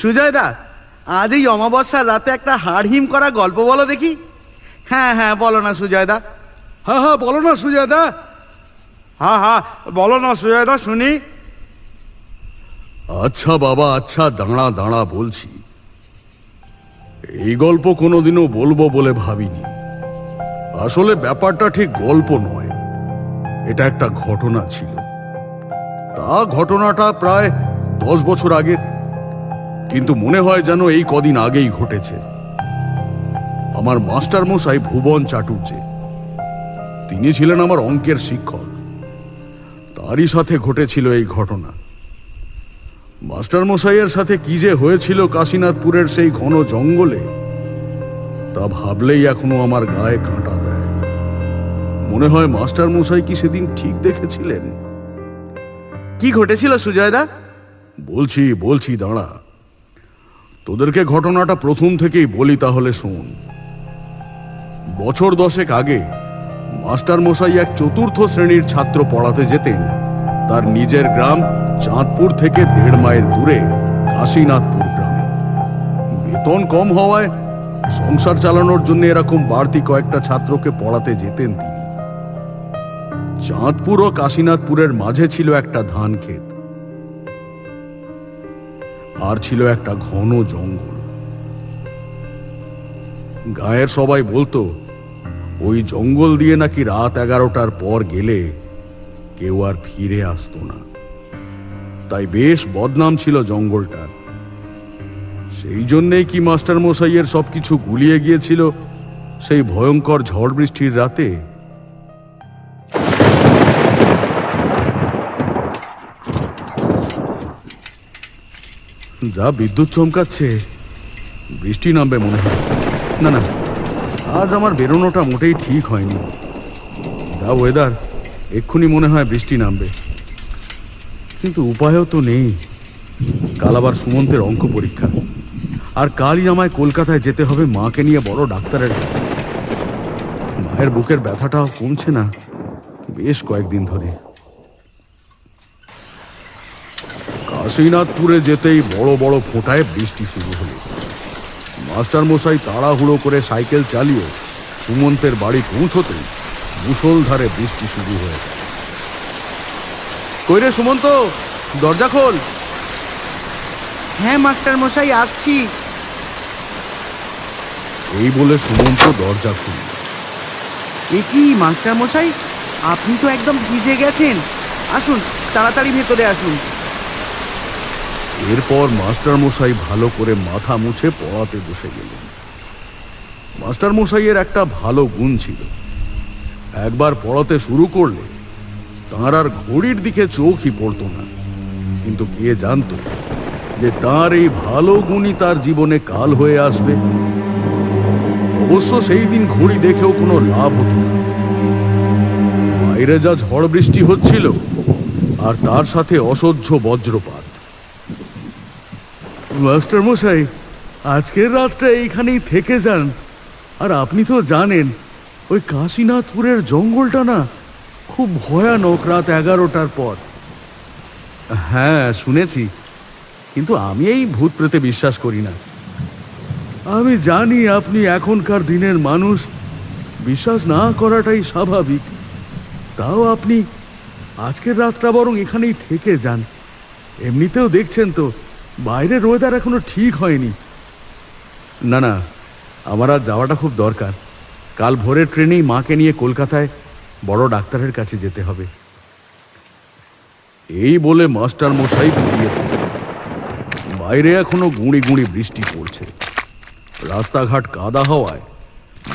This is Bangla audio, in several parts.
সুজয় দা আজ এই অমাবস্যার রাতে একটা হাড়হিম করা গল্প বলো দেখি। হ্যাঁ হ্যাঁ বলো না সুজয় দা। হ্যাঁ হ্যাঁ বলো না সুজয় দা। হ্যাঁ হ্যাঁ বলো না সুজয় দা শুনি। আচ্ছা বাবা আচ্ছা দাঁড়া দাঁড়া বলছি। এই গল্প কোনোদিনও বলব বলে ভাবিনি। আসলে ব্যাপারটা ঠিক গল্প নয়। এটা একটা ঘটনা ছিল। তা ঘটনাটা প্রায় দশ বছর আগের কিন্তু মনে হয় যেন এই কদিন আগেই ঘটেছে। আমার মাস্টার মশাই ভুবন চাটুর্যে তিনি ছিলেন আমার অঙ্কের শিক্ষক। তারই সাথে ঘটেছিল এই ঘটনা। মাস্টার মশাইয়ের সাথে কি যে হয়েছিল কাশীনাথপুরের সেই ঘন জঙ্গলে তা ভাবলেই এখনও আমার গায়ে কাঁটা দেয়। মনে হয় মাস্টার মশাই কি সেদিন ঠিক দেখেছিলেন? কি ঘটেছিল সুজয় দা বলছি বলছি দাঁড়া। তোদেরকে ঘটনাটা প্রথম থেকেই বলি তাহলে শোন। বছর দশেক আগে মাস্টার মশাই এক চতুর্থ শ্রেণির ছাত্র পড়াতে যেতেন। তার নিজের গ্রাম চাঁদপুর থেকে দেড় মাইল দূরে কাশীনাথপুর গ্রামে। বেতন কম হওয়ায় সংসার চালানোর জন্য এরকম বাড়তি কয়েকটা ছাত্রকে পড়াতে যেতেন তিনি। চাঁদপুর ও কাশীনাথপুরের মাঝে ছিল একটা ধান ক্ষেত আর ছিল একটা ঘন জঙ্গল। গায়ের সবাই বলতো, ওই জঙ্গল দিয়ে নাকি রাত এগারোটার পর গেলে কেউ আর ফিরে আসতো না। তাই বেশ বদনাম ছিল জঙ্গলটার। সেই জন্যেই কি মাস্টার মশাইয়ের সবকিছু গুলিয়ে গিয়েছিল সেই ভয়ঙ্কর ঝড় বৃষ্টির রাতে? যা বিদ্যুৎ চমকাচ্ছে, বৃষ্টি নামবে মনে হয়। না না, আজ আমার বেরোনোটা মোটেই ঠিক হয়নি। যা ওয়েদার এক্ষুনি মনে হয় বৃষ্টি নামবে। কিন্তু উপায়ও তো নেই। কাল আবার সুমন্তের অঙ্ক পরীক্ষা। আর কালই আমায় কলকাতায় যেতে হবে মাকে নিয়ে বড় ডাক্তারের কাছে। মায়ের বুকের ব্যথাটাও কমছে না, বেশ কয়েকদিন ধরে। কাশীনাথপুরে যেতেই বড় বড় ফোঁটায় বৃষ্টি শুরু হলো। মাস্টার মশাই তাড়াহুড়ো করে সাইকেল চালিয়ে সুমন্তের বাড়ি পৌঁছতেই মুষলধারে বৃষ্টি শুরু হয়ে কইরে সুমন্ত দরজা খোল। হ্যাঁ মাস্টার মশাই আসছি। এই বলে সুমন্ত দরজা খুলল এ কি মাস্টার মশাই আপনি তো একদম ভিজে গেছেন। আসুন তাড়াতাড়ি ভেতরে আসুন। এরপর মাস্টার মশাই ভালো করে মাথা মুছে পড়াতে বসে গেলেন। মাস্টার মশাইয়ের একটা ভালো গুণ ছিল। একবার পড়াতে শুরু করলে তাঁর আর ঘড়ির দিকে চোখই পড়তো না। কিন্তু কে জানতো যে তাঁর এই ভালো গুণই তার জীবনে কাল হয়ে আসবে। অবশ্য সেই দিন ঘড়ি দেখেও কোনো লাভ হতো না। বাইরে যা ঝড় বৃষ্টি হচ্ছিল আর তার সাথে অসহ্য বজ্রপাত। মাস্টার মশাই, আজকের রাতটা এইখানেই থেকে যান। আর আপনি তো জানেন, ওই কাশীনাথপুরের জঙ্গলটা না খুব ভয়ানক রাত এগারোটার পর। হ্যাঁ শুনেছি। কিন্তু আমি এই ভূত প্রেতে বিশ্বাস করি না। আমি জানি আপনি এখনকার দিনের মানুষ। বিশ্বাস না করাটাই স্বাভাবিক। তাও আপনি আজকের রাতটা বরং এখানেই থেকে যান। এমনিতেও দেখছেন তো বাইরের ওয়েদার এখনও ঠিক হয়নি। না না, আমার আর যাওয়াটা খুব দরকার। কাল ভোরের ট্রেনেই মাকে নিয়ে কলকাতায় বড় ডাক্তারের কাছে যেতে হবে। এই বলে মাস্টার মশাই বেরিয়ে বাইরে এখনও গুঁড়ি গুঁড়ি বৃষ্টি পড়ছে। রাস্তাঘাট কাদা হওয়ায়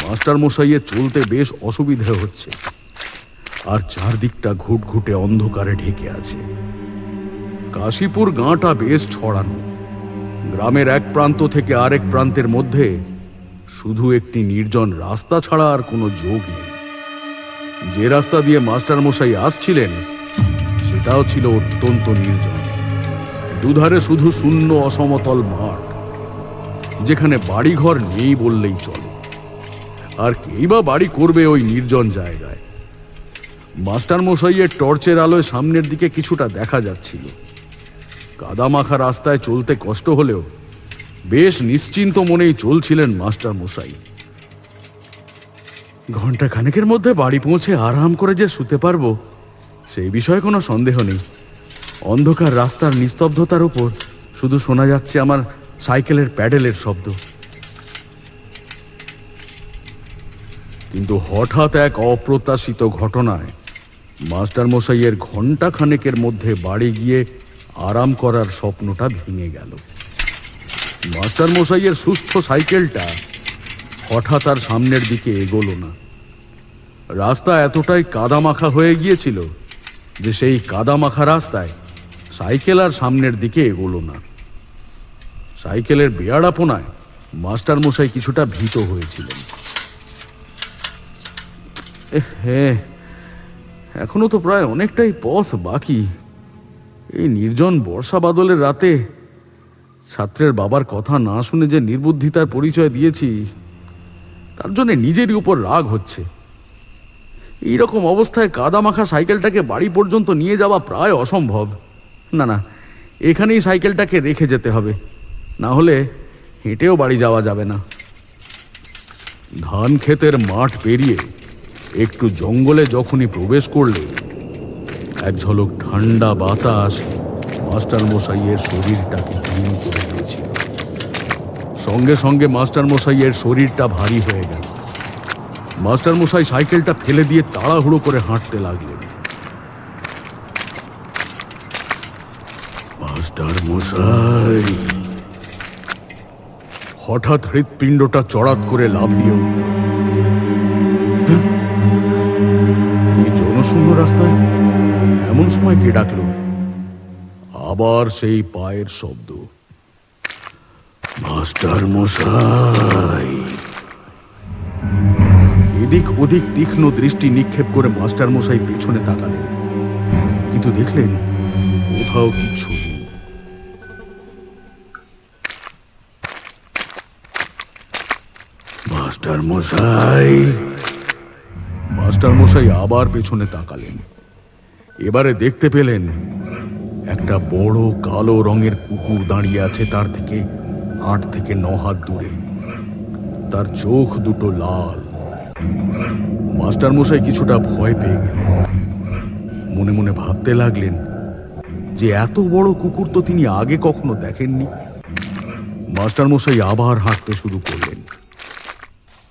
মাস্টার মশাইয়ের চলতে বেশ অসুবিধে হচ্ছে। আর চারদিকটা ঘুটঘুটে অন্ধকারে ঢেকে আছে। কাশীপুর গাঁটা বেশ ছড়ানো। গ্রামের এক প্রান্ত থেকে আরেক প্রান্তের মধ্যে শুধু একটি নির্জন রাস্তা ছাড়া আর কোনো যোগ নেই। যে রাস্তা দিয়ে মাস্টার মশাই আসছিলেন, সেটাও ছিল অত্যন্ত নির্জন। দুধারে শুধু শূন্য অসমতল মাঠ, যেখানে বাড়িঘর নেই বললেই চলে। আর কেই বা বাড়ি করবে ওই নির্জন জায়গায়? মাস্টার মশাইয়ের টর্চের আলোয় সামনের দিকে কিছুটা দেখা যাচ্ছিল। কাদামাখা রাস্তায় চলতে কষ্ট হলেও বেশ নিশ্চিন্ত মনেই চলছিলেন মাস্টার মশাই। ঘণ্টা খানেকের মধ্যে বাড়ি পৌঁছে আরাম করে যে শুতে পারব, সেই বিষয়ে কোনো সন্দেহ নেই। অন্ধকার রাস্তার নিস্তব্ধতার উপর শুধু শোনা যাচ্ছে আমার সাইকেলের প্যাডেলের শব্দ। কিন্তু হঠাৎ এক অপ্রত্যাশিত ঘটনায় মাস্টার মশাইয়ের ঘণ্টা খানেকের মধ্যে বাড়ি গিয়ে আরাম করার স্বপ্নটা ভেঙে গেল। মাস্টার মশাইয়ের সুস্থ সাইকেলটা হঠাৎ আর সামনের দিকে এগোলো না। রাস্তা এতটাই কাদামাখা হয়ে গিয়েছিল যে সেই কাদামাখা রাস্তায় সাইকেল আর সামনের দিকে এগোলো না। সাইকেলের বেয়াড়াপোনায় মাস্টার মশাই কিছুটা ভীত হয়েছিলেন। হ্যাঁ এখনও তো প্রায় অনেকটাই পথ বাকি। এই নির্জন বর্ষা বাদলের রাতে ছাত্রের বাবার কথা না শুনে যে নির্বুদ্ধিতার পরিচয় দিয়েছি, তার জন্য নিজেরই উপর রাগ হচ্ছে। এই রকম অবস্থায় কাদামাখা সাইকেলটাকে বাড়ি পর্যন্ত নিয়ে যাওয়া প্রায় অসম্ভব। না না, এখানেই সাইকেলটাকে রেখে যেতে হবে। না হলে হেঁটেও বাড়ি যাওয়া যাবে না। ধান ক্ষেতের মাঠ পেরিয়ে একটু জঙ্গলে যখনই প্রবেশ করলে এক ঝলক ঠান্ডা বাতাস মাস্টার মশাইয়ের শরীরটাকে করে দিয়েছিল। সঙ্গে সঙ্গে মাস্টার মশাইয়ের শরীরটা ভারী হয়ে গেল। মাস্টার মশাই সাইকেলটা ফেলে দিয়ে তাড়াহুড়ো করে হাঁটতে লাগলেন। মাস্টার মশাই! হঠাৎ হৃৎপিণ্ডটা চড়াত করে লাফিয়ে উঠল। হ্যাঁ? জনশূন্য রাস্তায়? এমন সময় কে ডাকলো? আবার সেই পায়ের শব্দ। মাস্টার মশাই। এদিক ওদিক তীক্ষ্ণ দৃষ্টি নিক্ষেপ করে মাস্টার মশাই পেছনে তাকালেন। কিন্তু দেখলেন কোথাও নেই। মাস্টার মশাই। মাস্টার মশাই আবার পেছনে তাকালেন। এবারে দেখতে পেলেন, একটা বড় কালো রঙের কুকুর দাঁড়িয়ে আছে তার থেকে আট থেকে ন হাত দূরে। তার চোখ দুটো লাল। মাস্টার মশাই কিছুটা ভয় পেয়ে গেলেন। মনে মনে ভাবতে লাগলেন, যে এত বড় কুকুর তো তিনি আগে কখনো দেখেননি। মাস্টার মশাই আবার হাঁটতে শুরু করলেন।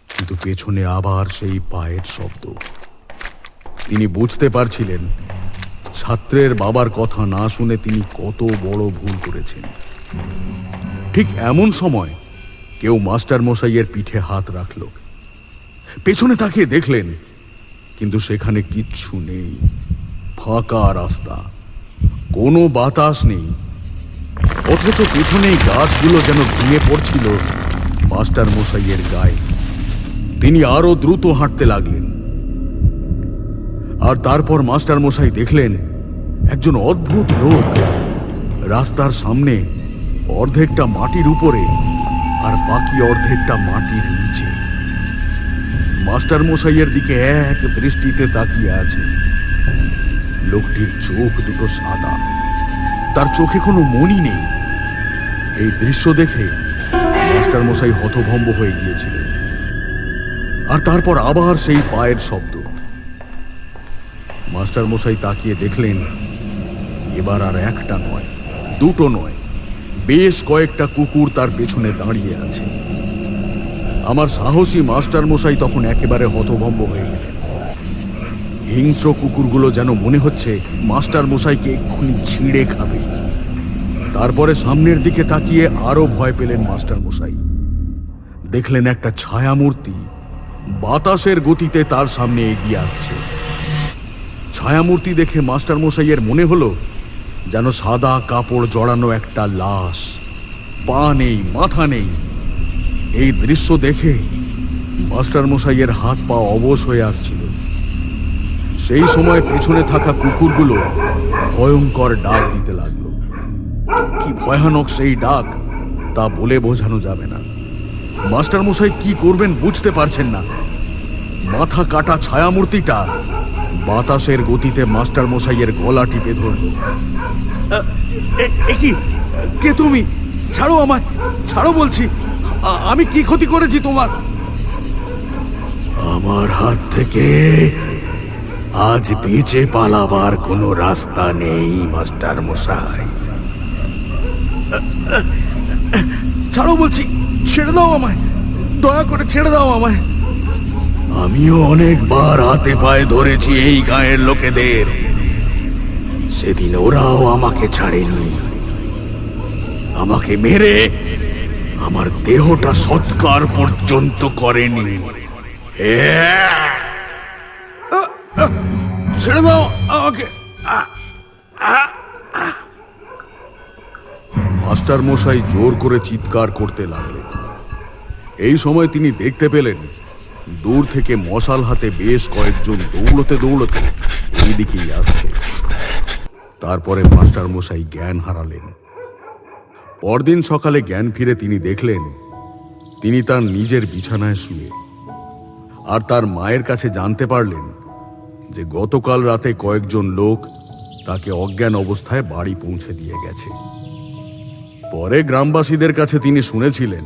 কিন্তু পেছনে আবার সেই পায়ের শব্দ। তিনি বুঝতে পারছিলেন ছাত্রের বাবার কথা না শুনে তিনি কত বড় ভুল করেছেন। ঠিক এমন সময় কেউ মাস্টার মশাইয়ের পিঠে হাত রাখল। পেছনে তাকিয়ে দেখলেন, কিন্তু সেখানে কিচ্ছু নেই। ফাঁকা রাস্তা। কোনো বাতাস নেই। অথচ পেছনেই গাছগুলো যেন ভেঙে পড়ছিল মাস্টার মশাইয়ের গায়ে। তিনি আরও দ্রুত হাঁটতে লাগলেন। আর তারপর মাস্টার মশাই দেখলেন একজন অদ্ভুত লোক। রাস্তার সামনে অর্ধেকটা মাটির উপরে আর বাকি অর্ধেকটা মাটির নিচে। মাস্টার মশাইয়ের দিকে এক দৃষ্টিতে তাকিয়ে আছে। লোকটির চোখ দুটো সাদা। তার চোখে কোনো মনি নেই। এই দৃশ্য দেখে মাস্টার মশাই হতভম্ব হয়ে গিয়েছিলেন। আর তারপর আবার সেই পায়ের শব্দ। মাস্টার মশাই তাকিয়ে দেখলেন এবার আর একটা নয়, দুটো নয়, বেশ কয়েকটা কুকুর তার পেছনে দাঁড়িয়ে আছে। আমার সাহসী মাস্টার মশাই তখন একেবারে হতভম্ব হয়ে গেলেন। হিংস্র কুকুরগুলো যেন মনে হচ্ছে মাস্টার মশাইকে এক্ষুনি ছিঁড়ে খাবে। তারপরে সামনের দিকে তাকিয়ে আরও ভয় পেলেন মাস্টার মশাই দেখলেন একটা ছায়ামূর্তি বাতাসের গতিতে তার সামনে এগিয়ে আসছে। ছায়ামূর্তি দেখে মাস্টার মশাইয়ের মনে হলো যেন সাদা কাপড় জড়ানো একটা লাশ। পা নেই, মাথা নেই। এই দৃশ্য দেখে মাস্টার মশাইয়ের হাত পা অবশ হয়ে আসছিল। সেই সময় পেছনে থাকা কুকুরগুলো ভয়ঙ্কর ডাক দিতে লাগল। কি ভয়ানক সেই ডাক, তা বলে বোঝানো যাবে না। মাস্টার মশাই কি করবেন বুঝতে পারছেন না। মাথা কাটা ছায়ামূর্তিটা বাতাসের গতিতে মাস্টার মশাইয়ের গলা টিপে ধরল। কি? কে তুমি? ছাড়ো আমায় ছাড়ো বলছি। আমি কি ক্ষতি করেছি তোমার? আমার হাত থেকে আজ বেঁচে পালাবার কোনো রাস্তা নেই মাস্টার মশাই। ছাড়ো বলছি ছেড়ে দাও আমায়। দয়া করে ছেড়ে দাও আমায়। আমিও অনেকবার হাতে পায়ে ধরেছি এই গায়ের লোকেদের। সেদিন ওরাও আমাকে ছাড়েনি। আমাকে মেরে আমার দেহটা সৎকার পর্যন্ত করেনি। ছেড়ে দাও আমাকে। মাস্টার মশাই জোর করে চিৎকার করতে লাগলেন। এই সময় তিনি দেখতে পেলেন দূর থেকে মশাল হাতে বেশ কয়েকজন দৌড়তে দৌড়তে এই দিকেই আসছে। তারপরে মাস্টার মশাই জ্ঞান হারালেন। পরদিন সকালে জ্ঞান ফিরে তিনি দেখলেন, তিনি তার নিজের বিছানায় শুয়ে। আর তার মায়ের কাছে জানতে পারলেন যে গতকাল রাতে কয়েকজন লোক তাকে অজ্ঞান অবস্থায় বাড়ি পৌঁছে দিয়ে গেছে। পরে গ্রামবাসীদের কাছে তিনি শুনেছিলেন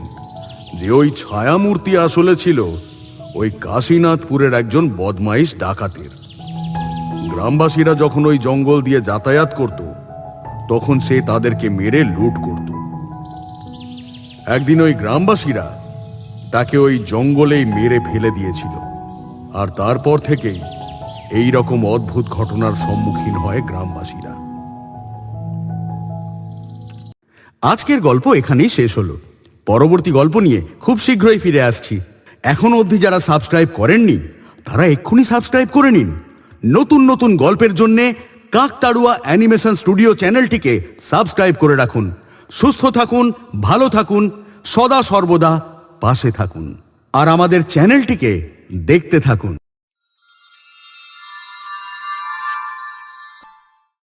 যে ওই ছায়ামূর্তি আসলে ছিল ওই কাশীনাথপুরের একজন বদমাইশ ডাকাতের। গ্রামবাসীরা যখন ওই জঙ্গল দিয়ে যাতায়াত করত, তখন সে তাদেরকে মেরে লুট করত। একদিন ওই গ্রামবাসীরা তাকে ওই জঙ্গলেই মেরে ফেলে দিয়েছিল। আর তারপর থেকেই এই রকম অদ্ভুত ঘটনার সম্মুখীন হয় গ্রামবাসীরা। আজকের গল্প এখানেই শেষ হলো। পরবর্তী গল্প নিয়ে খুব শীঘ্রই ফিরে আসছি। এখনও অবধি যারা সাবস্ক্রাইব করেননি, তারা এক্ষুনি সাবস্ক্রাইব করে নিন। নতুন নতুন গল্পের জন্যে কাকতাড়ুয়া অ্যানিমেশন স্টুডিও চ্যানেলটিকে সাবস্ক্রাইব করে রাখুন। সুস্থ থাকুন, ভালো থাকুন, সদা সর্বদা পাশে থাকুন। আর আমাদের চ্যানেলটিকে দেখতে থাকুন।